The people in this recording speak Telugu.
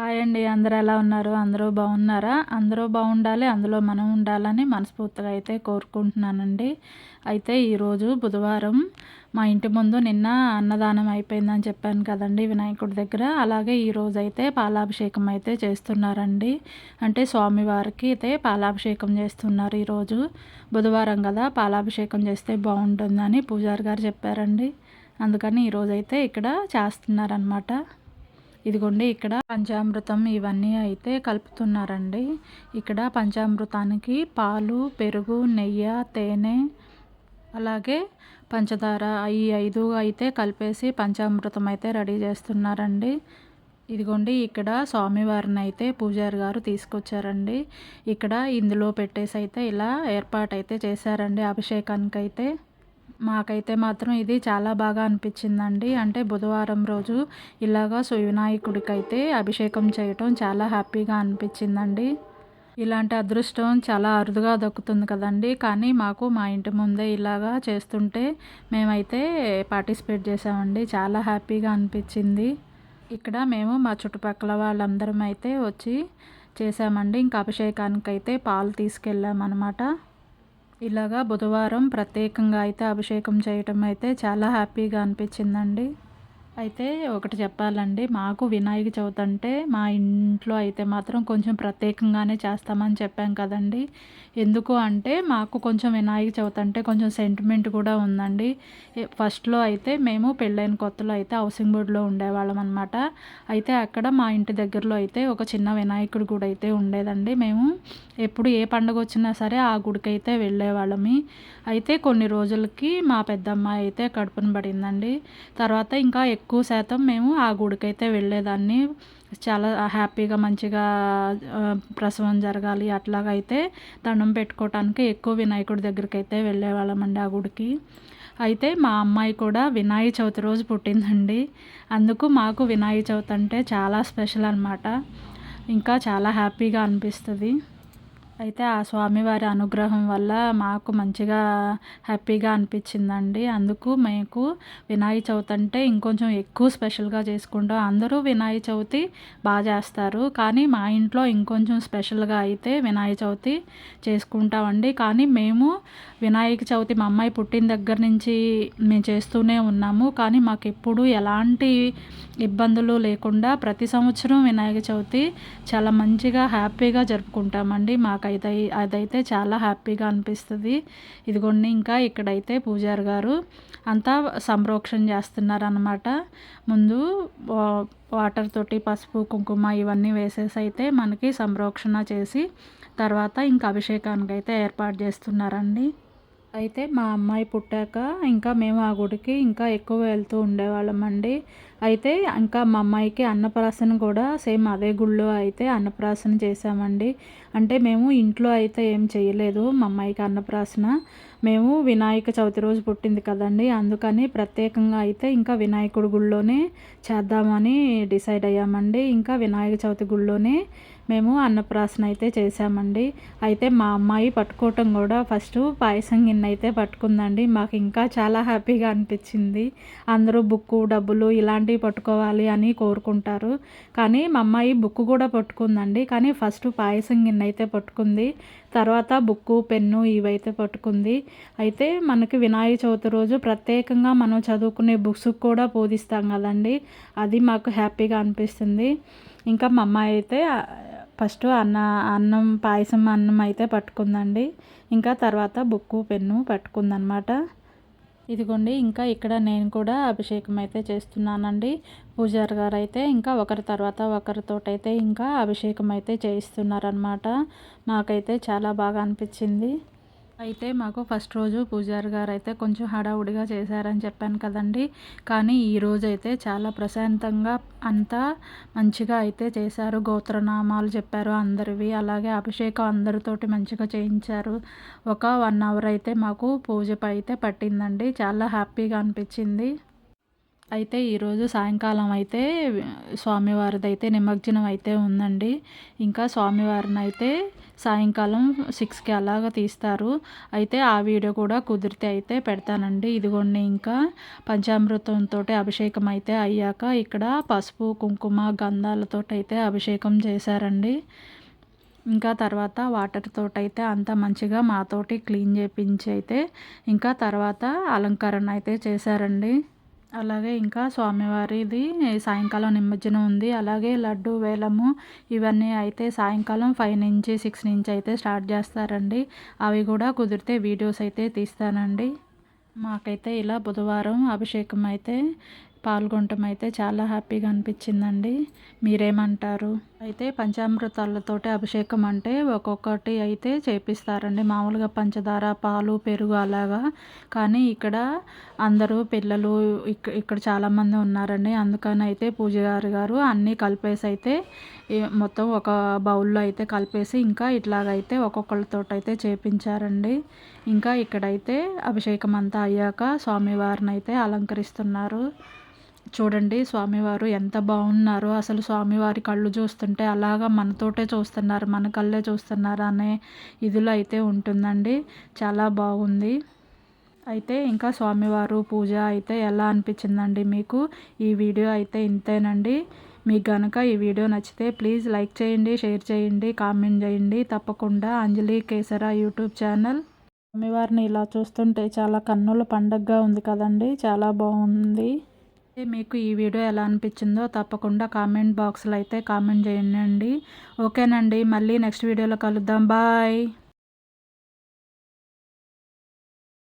హాయ్ అండి అందరూ ఎలా ఉన్నారు? అందరూ బాగున్నారా? అందరూ బాగుండాలి అందులో మనం ఉండాలని మనస్ఫూర్తిగా అయితే కోరుకుంటున్నానండి. అయితే ఈరోజు బుధవారం మా ఇంటి ముందు నిన్న అన్నదానం అయిపోయిందని చెప్పాను కదండి వినాయకుడి దగ్గర. అలాగే ఈరోజు అయితే పాలాభిషేకం అయితే చేస్తున్నారండి. అంటే స్వామివారికి అయితే పాలాభిషేకం చేస్తున్నారు ఈరోజు బుధవారం కదా పాలాభిషేకం చేస్తే బాగుంటుందని పూజారి గారు చెప్పారండి. అందుకని ఈరోజైతే ఇక్కడ చేస్తున్నారనమాట ఇదిగోండి ఇక్కడ పంచామృతం ఇవన్నీ అయితే కలుపుతున్నారండి. ఇక్కడ పంచామృతానికి పాలు పెరుగు నెయ్యి తేనె అలాగే పంచదార ఈ ఐదు అయితే కలిపేసి పంచామృతం అయితే రెడీ చేస్తున్నారండి. ఇదిగోండి ఇక్కడ స్వామివారిని అయితే పూజారి గారు తీసుకొచ్చారండి. ఇక్కడ ఇందులో పెట్టేసి అయితే ఇలా ఏర్పాటు అయితే చేశారండి అభిషేకానికి అయితే మాకైతే మాత్రం ఇది చాలా బాగా అనిపించిందండి. అంటే బుధవారం రోజు ఇలాగా వినాయకుడికి అయితే అభిషేకం చేయటం చాలా హ్యాపీగా అనిపించిందండి. ఇలాంటి అదృష్టం చాలా అరుదుగా దక్కుతుంది కదండి. కానీ మాకు మా ఇంటి ముందే ఇలాగా చేస్తుంటే మేమైతే పార్టిసిపేట్ చేసామండి చాలా హ్యాపీగా అనిపించింది. ఇక్కడ మేము మా చుట్టుపక్కల వాళ్ళందరం అయితే వచ్చి చేసామండి ఇంకా అభిషేకానికి అయితే పాలు తీసుకెళ్ళామన్నమాట. ఇలాగా బుధవారం ప్రత్యేకంగా అయితే అభిషేకం చేయటం అయితే చాలా హ్యాపీగా అనిపించిందండి. అయితే ఒకటి చెప్పాలండి. మాకు వినాయక చవితి అంటే మా ఇంట్లో అయితే మాత్రం కొంచెం ప్రత్యేకంగానే చేస్తామని చెప్పాం కదండి. ఎందుకు అంటే మాకు కొంచెం వినాయక చవితి అంటే కొంచెం సెంటిమెంట్ కూడా ఉందండి. ఫస్ట్లో అయితే మేము పెళ్ళైన కొత్తలో అయితే హౌసింగ్ బోర్డులో ఉండేవాళ్ళం అనమాట అయితే అక్కడ మా ఇంటి దగ్గరలో అయితే ఒక చిన్న వినాయకుడి గుడి అయితే ఉండేదండి. మేము ఎప్పుడు ఏ పండుగ వచ్చినా సరే ఆ గుడికి అయితే వెళ్ళేవాళ్ళమి. అయితే కొన్ని రోజులకి మా పెద్దమ్మాయి అయితే కడుపున పడిందండి. తర్వాత ఇంకా ఎక్కువ ఎక్కువ శాతం మేము ఆ గుడికైతే వెళ్ళేదాన్ని. చాలా హ్యాపీగా మంచిగా ప్రసవం జరగాలి అట్లాగైతే దండం పెట్టుకోవటానికి ఎక్కువ వినాయకుడి దగ్గరికి అయితే వెళ్ళేవాళ్ళమండి ఆ గుడికి. అయితే మా అమ్మాయి కూడా వినాయక చవితి రోజు పుట్టిందండి. అందుకు మాకు వినాయక చవితి అంటే చాలా స్పెషల్ అనమాట ఇంకా చాలా హ్యాపీగా అనిపిస్తుంది. అయితే ఆ స్వామివారి అనుగ్రహం వల్ల మాకు మంచిగా హ్యాపీగా అనిపించిందండి. అందుకు మీకు వినాయక చవితి అంటే ఇంకొంచెం ఎక్కువ స్పెషల్గా చేసుకుంటాం. అందరూ వినాయక చవితి బాగా చేస్తారు. కానీ మా ఇంట్లో ఇంకొంచెం స్పెషల్గా అయితే వినాయక చవితి చేసుకుంటామండి. కానీ మేము వినాయక చవితి మా అమ్మాయి పుట్టిన దగ్గర నుంచి మేము చేస్తూనే ఉన్నాము. కానీ మాకు ఎప్పుడు ఎలాంటి ఇబ్బందులు లేకుండా ప్రతి సంవత్సరం వినాయక చవితి చాలా మంచిగా హ్యాపీగా జరుపుకుంటామండి. మాకు అయితే అదైతే చాలా హ్యాపీగా అనిపిస్తుంది. ఇదిగోండి ఇంకా ఇక్కడైతే పూజారి గారు అంతా సంప్రోక్షణ చేస్తున్నారనమాట ముందు వాటర్ తోటి పసుపు కుంకుమ ఇవన్నీ వేసేసి అయితే మనకి సంప్రోక్షణ చేసి తర్వాత ఇంకా అభిషేకానికి అయితే ఏర్పాటు చేస్తున్నారండి. అయితే మా అమ్మాయి పుట్టాక ఇంకా మేము ఆ గుడికి ఇంకా ఎక్కువ వెళ్తూ ఉండేవాళ్ళమండి. అయితే ఇంకా మా అమ్మాయికి అన్నప్రాసన కూడా సేమ్ అదే గుళ్ళో అయితే అన్నప్రాసన చేసామండి అంటే మేము ఇంట్లో అయితే ఏం చేయలేదు మా అమ్మాయికి అన్నప్రాసన. మేము వినాయక చవితి రోజు పుట్టింది కదండి అందుకని ప్రత్యేకంగా అయితే ఇంకా వినాయకుడి గుళ్ళోనే చేద్దామని డిసైడ్ అయ్యామండి. ఇంకా వినాయక చవితి గుళ్ళోనే మేము అన్నప్రాసన అయితే చేసామండి అయితే మా అమ్మాయి పట్టుకోవటం కూడా ఫస్ట్ పాయసం గిన్నె అయితే పట్టుకుందండి. మాకు ఇంకా చాలా హ్యాపీగా అనిపించింది. అందరూ బుక్కు డబ్బులు ఇలాంటి ఇలాంటివి పట్టుకోవాలి అని కోరుకుంటారు. కానీ మా అమ్మాయి బుక్ కూడా పట్టుకుందండి. కానీ ఫస్ట్ పాయసం గిన్నె అయితే పట్టుకుంది. తర్వాత బుక్కు పెన్ను ఇవైతే పట్టుకుంది. అయితే మనకి వినాయక చవితి రోజు ప్రత్యేకంగా మనం చదువుకునే బుక్స్ కూడా బోధిస్తాం కదండి. అది మాకు హ్యాపీగా అనిపిస్తుంది. ఇంకా మా అమ్మాయి అయితే ఫస్ట్ అన్న అన్నం పాయసం అన్నం అయితే పట్టుకుందండి. ఇంకా తర్వాత బుక్కు పెన్ను పట్టుకుందనమాట. ఇదిగోండి ఇంకా ఇక్కడ నేను కూడా అభిషేకం అయితే చేస్తున్నానండి. పూజారి గారు అయితే ఇంకా ఒకరి తర్వాత ఒకరితోటైతే ఇంకా అభిషేకం అయితే చేయిస్తున్నారనమాట మాకైతే చాలా బాగా అనిపించింది. అయితే మాకు ఫస్ట్ రోజు పూజారి గారు అయితే కొంచెం హడావుడిగా చేశారని చెప్పాను కదండి. కానీ ఈరోజు అయితే చాలా ప్రశాంతంగా అంతా మంచిగా అయితే చేశారు. గోత్రనామాలు చెప్పారు అందరివి. అలాగే అభిషేకం అందరితోటి మంచిగా చేయించారు. ఒక వన్ అవర్ అయితే మాకు పూజపై అయితే పట్టిందండి. చాలా హ్యాపీగా అనిపించింది. అయితే ఈరోజు సాయంకాలం అయితే స్వామివారిది అయితే నిమజ్జనం అయితే ఉందండి. ఇంకా స్వామివారిని అయితే సాయంకాలం సిక్స్కి అలాగ తీస్తారు. అయితే ఆ వీడియో కూడా కుదిరితే అయితే పెడతానండి. ఇదిగోండి ఇంకా పంచామృతంతో అభిషేకం అయితే అయ్యాక ఇక్కడ పసుపు కుంకుమ గంధాలతో అయితే అభిషేకం చేశారండి. ఇంకా తర్వాత వాటర్ తోటైతే అయితే మంచిగా మాతోటి క్లీన్ చేపించి అయితే ఇంకా తర్వాత అలంకరణ అయితే చేశారండి. అలాగే ఇంకా స్వామివారిది సాయంకాలం నిమజ్జనం ఉంది. అలాగే లడ్డు వేలము ఇవన్నీ అయితే సాయంకాలం ఫైవ్ నుంచి సిక్స్ నుంచి అయితే స్టార్ట్ చేస్తారండి. అవి కూడా కుదిరితే వీడియోస్ అయితే తీస్తానండి. మాకైతే ఇలా బుధవారం అభిషేకం అయితే పాల్గొనటం అయితే చాలా హ్యాపీగా అనిపించిందండి. మీరేమంటారు? అయితే పంచామృతాలతోటి అభిషేకం అంటే ఒక్కొక్కటి అయితే చేపిస్తారండి. మామూలుగా పంచదార పాలు పెరుగు అలాగా. కానీ ఇక్కడ అందరూ పిల్లలు ఇక్కడ ఇక్కడ చాలామంది ఉన్నారండి. అందుకని అయితే పూజగారి గారు అన్నీ కలిపేసి అయితే మొత్తం ఒక బౌల్లో అయితే కలిపేసి ఇంకా ఇట్లాగైతే ఒక్కొక్కరితో అయితే చేపించారండి. ఇంకా ఇక్కడైతే అభిషేకం అంతా అయ్యాక స్వామివారిని అయితే అలంకరిస్తున్నారు. చూడండి స్వామివారు ఎంత బాగున్నారో. అసలు స్వామివారి కళ్ళు చూస్తుంటే అలాగా మనతోటే చూస్తున్నారు మన కళ్ళే చూస్తున్నారు అనే ఇదిలో అయితే ఉంటుందండి. చాలా బాగుంది. అయితే ఇంకా స్వామివారు పూజ అయితే ఎలా అనిపించిందండి మీకు? ఈ వీడియో అయితే ఇంతేనండి. మీకు కనుక ఈ వీడియో నచ్చితే ప్లీజ్ లైక్ చేయండి షేర్ చేయండి కామెంట్ చేయండి. తప్పకుండా అంజలి కేసర యూట్యూబ్ ఛానల్. స్వామివారిని ఇలా చూస్తుంటే చాలా కన్నుల పండగగా ఉంది కదండి. చాలా బాగుంది. మీకు ఈ వీడియో ఎలా అనిపించిందో తప్పకుండా కామెంట్ బాక్స్లో అయితే కామెంట్ చేయండి. ఓకేనండి మళ్ళీ నెక్స్ట్ వీడియోలో కలుద్దాం. బాయ్.